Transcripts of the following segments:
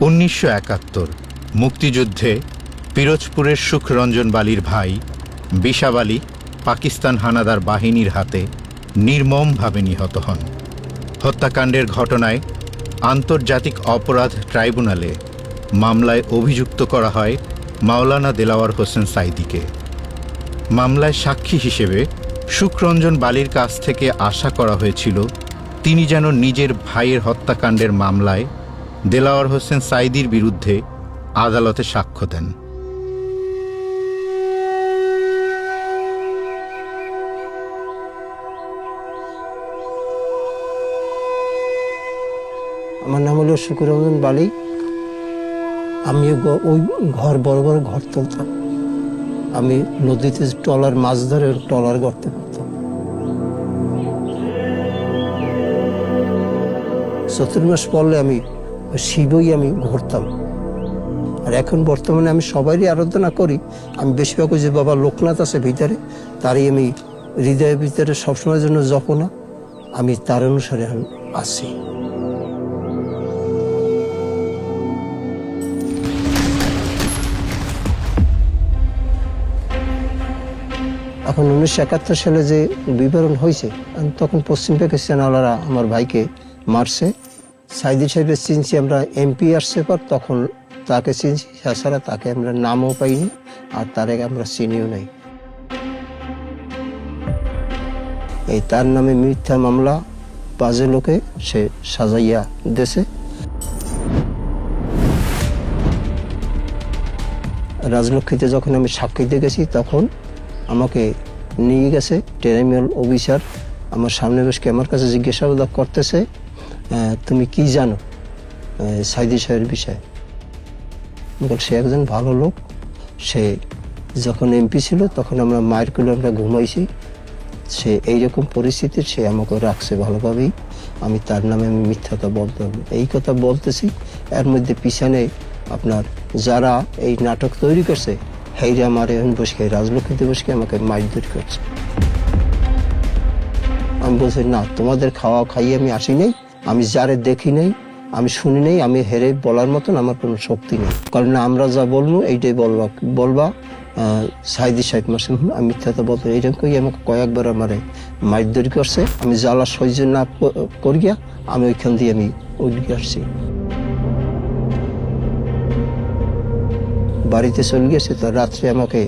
উনিশশো একাত্তর, মুক্তিযুদ্ধে পিরোজপুরের সুখরঞ্জন বালির ভাই বিশাব আলী পাকিস্তান হানাদার বাহিনীর হাতে নির্মমভাবে নিহত হন। হত্যাকাণ্ডের ঘটনায় আন্তর্জাতিক অপরাধ ট্রাইব্যুনালে মামলায় অভিযুক্ত করা হয় মাওলানা দেলাওয়ার হোসেন সাইদিকে। মামলায় সাক্ষী হিসেবে সুখরঞ্জন বালির কাছ থেকে আশা করা হয়েছিল, তিনি যেন নিজের ভাইয়ের হত্যাকাণ্ডের মামলায় দেলাওয়ার হোসেন সাইদির বিরুদ্ধে আদালতে সাক্ষ্য দেন। আমার নাম হলো শুকুররঞ্জন বালি আমি ওই ঘর, বড় বড় ঘর তুলতাম। আমি নদীতে টলার মাছ ধরে টলার গড়তে পারতাম। চতুর্মাস পড়লে আমি শিবই আমি ঘুরতাম। আর এখন বর্তমানে আমি সবারই আরাধনা করি। আমি বেশিরভাগ যে বাবা লোকনাথ আছে ভিতরে, তারই আমি হৃদয়ের ভিতরে সবসময়ের জন্য জপনা। আমি তার অনুসারে আছি। এখন উনিশশো একাত্তর সালে যে বিবরণ হয়েছে, তখন পশ্চিম পাকিস্তানওয়ালারা আমার ভাইকে মারছে। সাইদি সাহেবের চিনছি আমরা এমপি আসছে পর তখন তাকে চিনছি। তাছাড়া তাকে আমরা নামও পাইনি আর তার আগে আমরা চিনিও নাই। এই তার নামে মিথ্যা মামলা বাজে লোকে সে সাজাইয়া দেশে রাজলক্ষ্মীতে যখন আমি সাক্ষী দিয়ে গেছি, তখন আমাকে নিয়ে গেছে টেরিমিয়াল অফিসার। আমার সামনে বসে আমার কাছে জিজ্ঞাসাবাদ করতেছে তুমি কি জানো? সাইদি সাহেবের বিষয়ে? বলছি, সে একজন ভালো লোক সে যখন এমপি ছিল তখন আমরা মায়ের কুলে আমরা ঘুমাইছি। সে এইরকম পরিস্থিতি সে আমাকে রাখছে ভালোভাবেই। আমি তার নামে আমি মিথ্যাটা বলতে হবে। এই কথা বলতেছি এর মধ্যে পিছনে আপনার যারা এই নাটক তৈরি করছে হেইরা আমার এখন বসে রাজলক্ষ্মীতে বসে আমাকে মারধর করছে। আমি বলছি না তোমাদের খাওয়া খাইয়ে আমি আসি নাই। আমি যারে দেখি নাই, আমি শুনি নাই, আমি হেরে বলার মতন আমার কোনো শক্তি নেই। কারণ আমরা যা বলব, এইটাই বলবা বলবা সাইদি সাহেব মাসুম আমি মিথ্যাটা বলতে এইরকম করি আমাকে কয়েকবার আমারে মারধরি করছে, আমি জ্বালা সহ্য না করিয়া আমি ওইখান দিয়ে আমি উঠে আসছি। বাড়িতে চলে গেছে তো রাত্রে আমাকে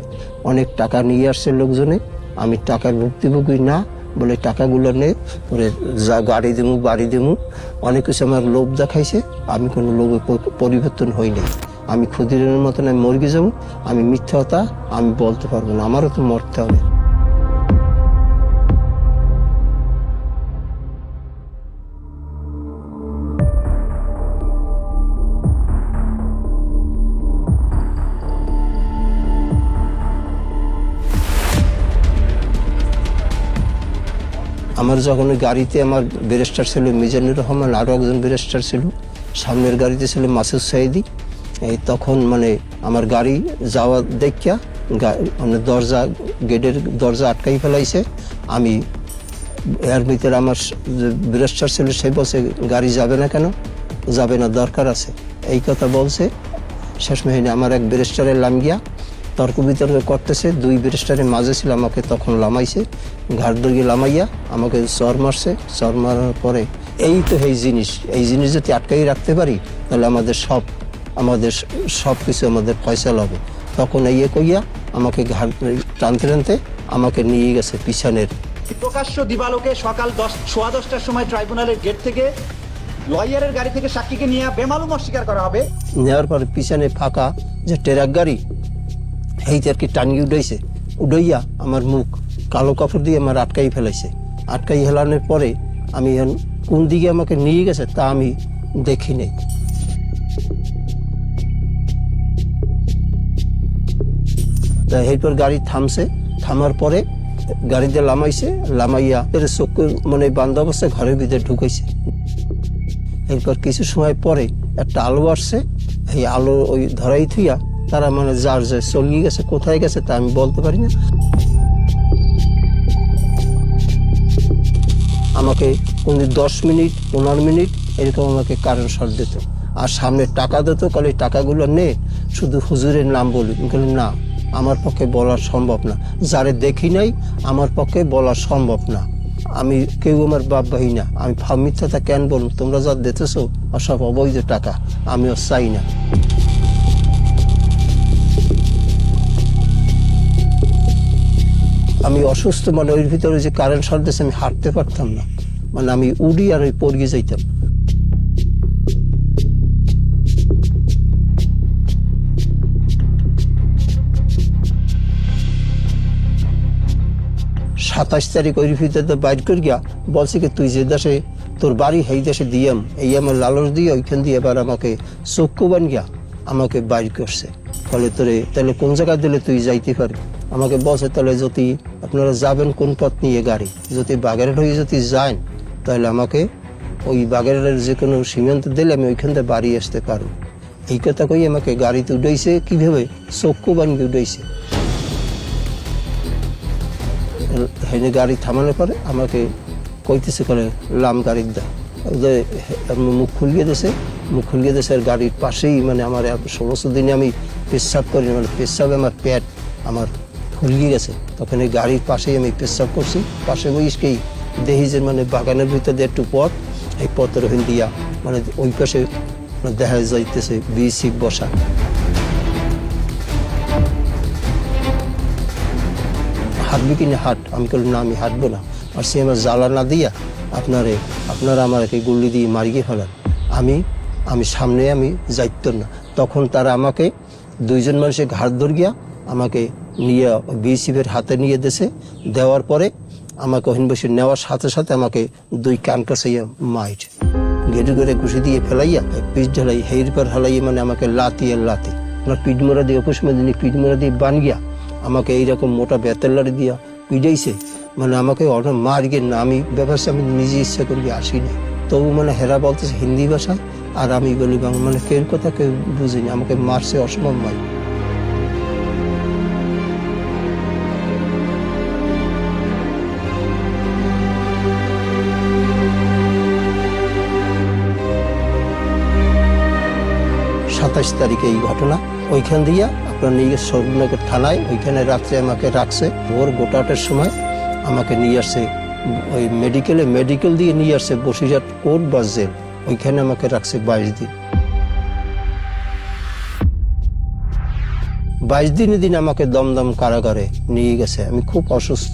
অনেক টাকা নিয়ে আসছে লোকজনে, আমি টাকার ভুক্তিভোগী না বলে, টাকাগুলো নে, পরে যা গাড়ি দেবো বাড়ি দিমু। অনেক কিছু আমার লোভ দেখাইছে, আমি কোনো লোভে পরিবর্তন হই নাই। আমি ক্ষুদিরের মতন আমি মর্গে যাব, আমি মিথ্যাটা আমি বলতে পারব না, আমারও তো মরতে হবে। আমার যখন গাড়িতে আমার ব্যারিস্টার ছিল, মিজানুর রহমান আরও একজন ব্যারিস্টার ছিল, সামনের গাড়িতে ছিল মাসুদ সাইদি। এই তখন মানে আমার গাড়ি যাওয়া দেখিয়া মানে দরজা, গেটের দরজা আটকাই ফেলাইছে। আমি এর ভিতরে আমার ব্যারিস্টার ছিল, সে বলছে, গাড়ি যাবে না কেন? যাবে না, দরকার আছে। এই কথা বলছে। শেষ মেহিনে আমার এক ব্যারিস্টারের লাম গিয়া তর্ক বিতর্ক করতেছে দুই ব্যারিস্টারের মাঝে ছিল আমাকে তখন লামাইছে ঘাট দর্গি লামাইয়া আমাকে চর মারছে চর মারার পরে এই তো এই জিনিস এই জিনিস যদি আটকাই রাখতে পারি তাহলে আমাদের সব আমাদের সব কিছু আমাদের ফয়সাল হবে। তখন এই কইয়া আমাকে ঘাট টানতে টানতে আমাকে নিয়ে গেছে পিছনের। প্রকাশ্য দিবালোকে সকাল দশ সোয়া দশটার সময় ট্রাইব্যুনালের গেট থেকে লয়ারের গাড়ি থেকে সাক্ষীকে নিয়ে বেমালুম অস্বীকার করা হবে। নেওয়ার পরে পিছনে ফাঁকা যে ট্রাক গাড়ি এই আর কি টানিয়ে উঠাইছে উঠাইয়া আমার মুখ কালো কাপড় দিয়ে আমার আটকাই ফেলাইছে। আটকাই হেলানোর পরে আমি কোন দিকে আমাকে নিয়ে গেছে তা আমি দেখি নাই। এরপর গাড়ি থামছে, থামার পরে গাড়িতে লামাইছে, লামাইয়া এর চক্ষু মানে বান্ধ অবস্থায় ঘরের ভিতরে ঢুকাইছে। এরপর কিছু সময় পরে একটা আলো আসছে এই আলো ওই ধরাই থুইয়া তারা মানে যার যে চলিয়ে গেছে কোথায় গেছে তা আমি বলতে পারি না। আমাকে কোন দশ মিনিট পনেরো মিনিট এরকম আমাকে কারেন্ট সার দিত। আর সামনে টাকা দিত কলে টাকাগুলো নে শুধু হুজুরের নাম বলি। বললাম, না আমার পক্ষে বলা সম্ভব না। যারে দেখি নাই আমার পক্ষে বলা সম্ভব না। আমি কেউ আমার বাপ ভাই না। আমি মিথ্যাটা কেন বলুন তোমরা যা দিতেছো সব অবৈধ টাকা। আমিও চাই না। আমি অসুস্থ মানে ওই ভিতরে যে কারেন্ট শর্ট আমি হাঁটতে পারতাম না। মানে আমি উড়ি আর ওই পড়িয়ে যাইতাম। সাতাশ তারিখ ওই ভিতরে বাইর করে গিয়া বলছে কি, তুই যে দেশে, তোর বাড়ি সেই দেশে দিয়াম। এই আমার লালস দিয়ে ওইখান দিয়ে এবার আমাকে চক্ষু বান গিয়া আমাকে বাইর করছে। ফলে তোরে, তাহলে কোন জায়গায় দিলে তুই যাইতে পারবি? আমাকে বলছে, তাহলে যদি আপনারা যাবেন কোন পথ নিয়ে গাড়ি? যদি বাগেরহাট হয়ে যদি যান, তাহলে আমাকে ওই বাগেরহাটের যে কোনো সীমান্ত দিলে আমি ওইখান থেকে বাড়ি আসতে পারব। এই কথা কই আমাকে গাড়িতে উঠাইছে, কীভাবে? চক্ষু বানিয়ে উঠাইছে। হেনে গাড়ি থামানোর পরে আমাকে কইতেছে, করে লাম গাড়ির দা। ওদের মুখ খুলিয়ে দিয়েছে মুখ খুলিয়ে দিয়েছে আর গাড়ির পাশেই মানে আমার সমস্ত দিনে আমি পেশাব করি মানে পেশাবে আমার পেট, আমার ফুলিয়ে গেছে। তখন এই গাড়ির পাশেই আমি পেশাব করছি। পাশে বইসকেই দেখি যে মানে বাগানের ভিতরে একটু পথ, এই পথের ওখান দিয়া মানে ওই পাশে মানে দেখা যাইতেছে বিসি বসা। হাঁটবি কি না হাঁট? আমি বললাম না, আমি হাঁটবো না। আর সে আমার জ্বালা না দিয়া আপনারে, আপনারা আমাকে গুল্লি দিয়ে মারিয়ে ফেলান। আমি আমি সামনে আমি যাইত না। তখন তারা আমাকে দুইজন মানুষের ঘাট ধর গিয়া আমাকে নিয়ে বিসিফের হাতে নিয়ে দেশে দেওয়ার পরে আমাকে ওহিন বসে নেওয়ার সাথে সাথে আমাকে দুই কান কাছাইয়া মাইট। গেটে করে ঘুষি দিয়ে ফেলাইয়া পিঠ ঢালাই হের পর হালাইয়া মানে আমাকে লাতি আর লাতি আমার পিঠ মোড়া দিয়ে অপুষ দিনে পিঠ মোড়া দিয়ে বান গিয়া আমাকে এইরকম মোটা বেতের লাড়ি দিয়া পিডাইছে মানে আমাকে অনেক মার গিয়ে না আমি ব্যাপারটা আমি নিজে ইচ্ছা করি আসি না তবু মানে হেরা বলতেছে হিন্দি ভাষায় আর আমি বলি বাংলা। মানে কেউ কথা কেউ বুঝিনি আমাকে মারছে অসম্ভব মার সাতাশ তারিখে এই ঘটনা। ওইখান দিয়া আপনার নিয়ে গেছে থানায়, ওইখানে রাত্রে আমাকে রাখছে। ভোর গোটাটার সময় আমাকে নিয়ে আসছে, ওই মেডিকেলে মেডিকেল দিয়ে নিয়ে আসছে বসিরহাট কোর্ট বা জেল। ওইখানে আমাকে রাখছে বাইশ দিন। বাইশ দিন দিন আমাকে দমদম কারাগারে নিয়ে গেছে। আমি খুব অসুস্থ।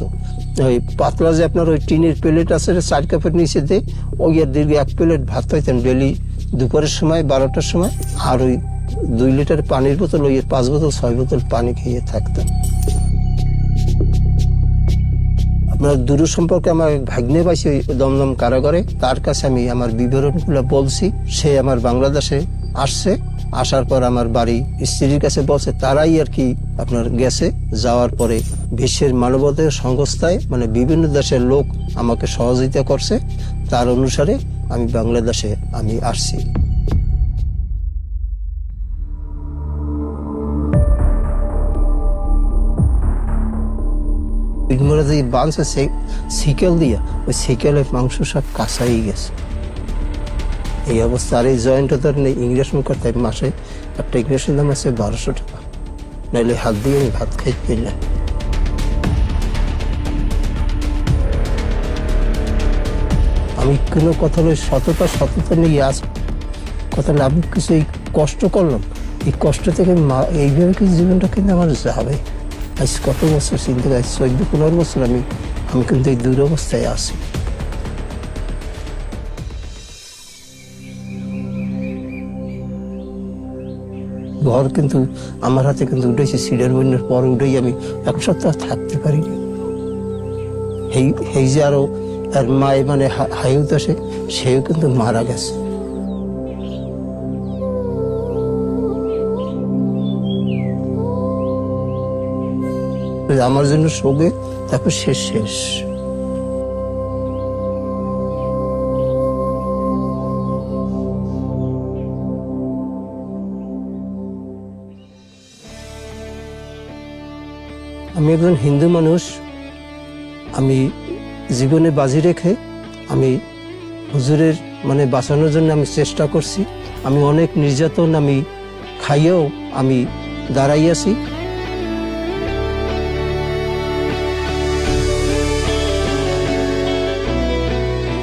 ওই পাতলা যে আপনার ওই টিনের প্লেট আছে চার কাপের নিচে দিয়ে ওই দীর্ঘ এক প্লেট ভাত খাইতেন ডেলি। দুপুরের সময়, বারোটার সময়, আর ওই দুই লিটার পানির বোতল ওই পাঁচ বোতল, ছয় বোতল পানি খেয়ে থাকতাম আপনার দূর সম্পর্কে আমার ভাগ্নে পাইছি ওই দমদম কারাগারে, তার কাছে আমি আমার বিবরণগুলো বলছি। সে আমার বাংলাদেশে আসছে, আসার পর আমার বাড়ি স্ত্রীর কাছে বলছে, তারাই আর কি আপনার গেছে। যাওয়ার পরে বিশ্বের মানবাধিকার সংস্থায় মানে বিভিন্ন দেশের লোক আমাকে সহযোগিতা করছে। তার অনুসারে আমি বাংলাদেশে আমি আসছি। সেই সিকেল ওই মাংস সব গেছে। এই অবস্থা এই নেই। ইংরেজ মাসে একটা দাম আছে বারোশো টাকা। হাত দিয়ে আমি ভাত পেলাম আমি কোনো কথা ওই সততা সততা নিয়ে আস কথা না, আমি কিছু এই কষ্ট করলাম। এই কষ্ট থেকে এইভাবে কিছু জীবনটা কিন্তু আমার যাবে? আজ কত বছর চিন্তা করি চোদ্দ পনেরো বছর আমি আমি কিন্তু এই দুরবস্থায় আছি ঘর কিন্তু আমার হাতে কিন্তু উঠেছে সিডার বন্যার পর উঠেই আমি এক সপ্তাহ থাকতে পারিনি এই এই যে আরও আর মায়ে মানে হাইউত আসে সেও কিন্তু মারা গেছে আমার জন্য শোকে তারপর শেষ শেষ। আমি একজন হিন্দু মানুষ। আমি জীবনে বাজি রেখে, আমি হুজুরের মানে বাঁচানোর জন্য আমি চেষ্টা করছি। আমি অনেক নির্যাতন আমি খাইয়েও আমি দাঁড়াইয়াছি।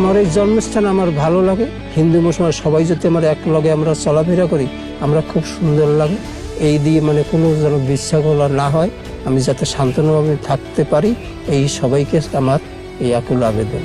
আমার এই জন্মস্থান আমার ভালো লাগে। হিন্দু, মুসলমান সবাই যদি আমার এক লগে আমরা চলাফেরা করি, আমরা খুব সুন্দর লাগে। এই দিয়ে মানে কোনো যেন বিশৃঙ্খলা না হয়। আমি যাতে শান্তনুভাবে থাকতে পারি, এই সবাইকে আমার এই আকুল আবেদন।